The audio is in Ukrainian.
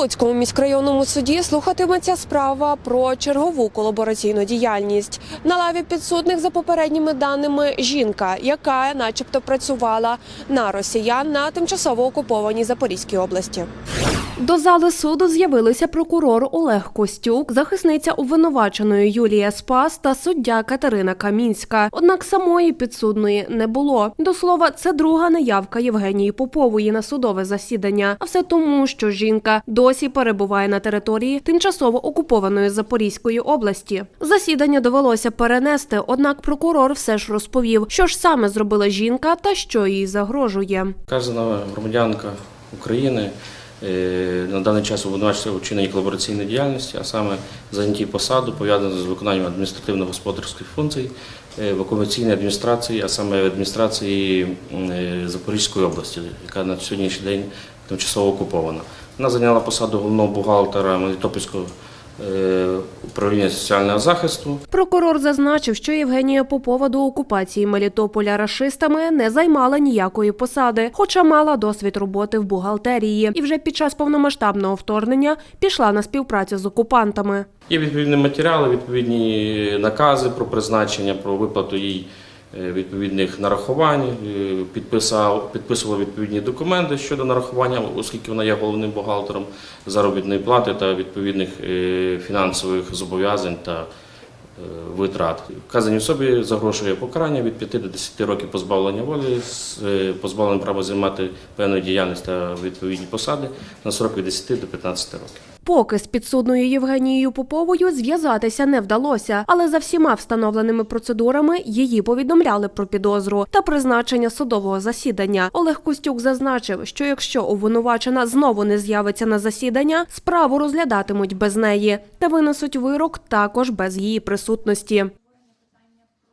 Луцькому міськрайонному суді слухатиметься справа про чергову колабораційну діяльність. На лаві підсудних за попередніми даними жінка, яка, начебто, працювала на росіян на тимчасово окупованій Запорізькій області. До зали суду з'явилися прокурор Олег Костюк, захисниця обвинуваченої Юлія Спас та суддя Катерина Камінська. Однак самої підсудної не було. До слова, це друга неявка Євгенії Попової на судове засідання. А все тому, що жінка досі перебуває на території тимчасово окупованої Запорізької області. Засідання довелося перенести, однак прокурор все ж розповів, що ж саме зробила жінка та що їй загрожує. Вказана громадянка України на даний час обвинувачується у вчиненні колабораційної діяльності, а саме зайняті посаду пов'язану з виконанням адміністративно-господарських функцій е, в окупаційній адміністрації, а саме адміністрації е, Запорізької області, яка на сьогоднішній день тимчасово окупована. Вона зайняла посаду головного бухгалтера Мелітопольського е, управління соціального захисту. Прокурор зазначив, що Євгенія Попова до окупації Мелітополя рашистами не займала ніякої посади, хоча мала досвід роботи в бухгалтерії, і вже під час повномасштабного вторгнення пішла на співпрацю з окупантами. Є відповідні матеріали, відповідні накази про призначення, про виплату їй відповідних нарахувань. Е, Підписав, підписував відповідні документи щодо нарахування, оскільки вона є головним бухгалтером заробітної плати та відповідних е, фінансових зобов'язань та е, витрат. Вказаній особі загрошує покарання від 5 до 10 років позбавлення волі е, права займати певну діяльність та відповідні посади на срок від 10 до 15 років. Поки з підсудною Євгенією Поповою зв'язатися не вдалося, але за всіма встановленими процедурами її повідомляли про підозру та призначення судового засідання. Олег Костюк зазначив, що якщо обвинувачена знову не з'явиться на засідання, справу розглядатимуть без неї та винесуть вирок також без її присутності.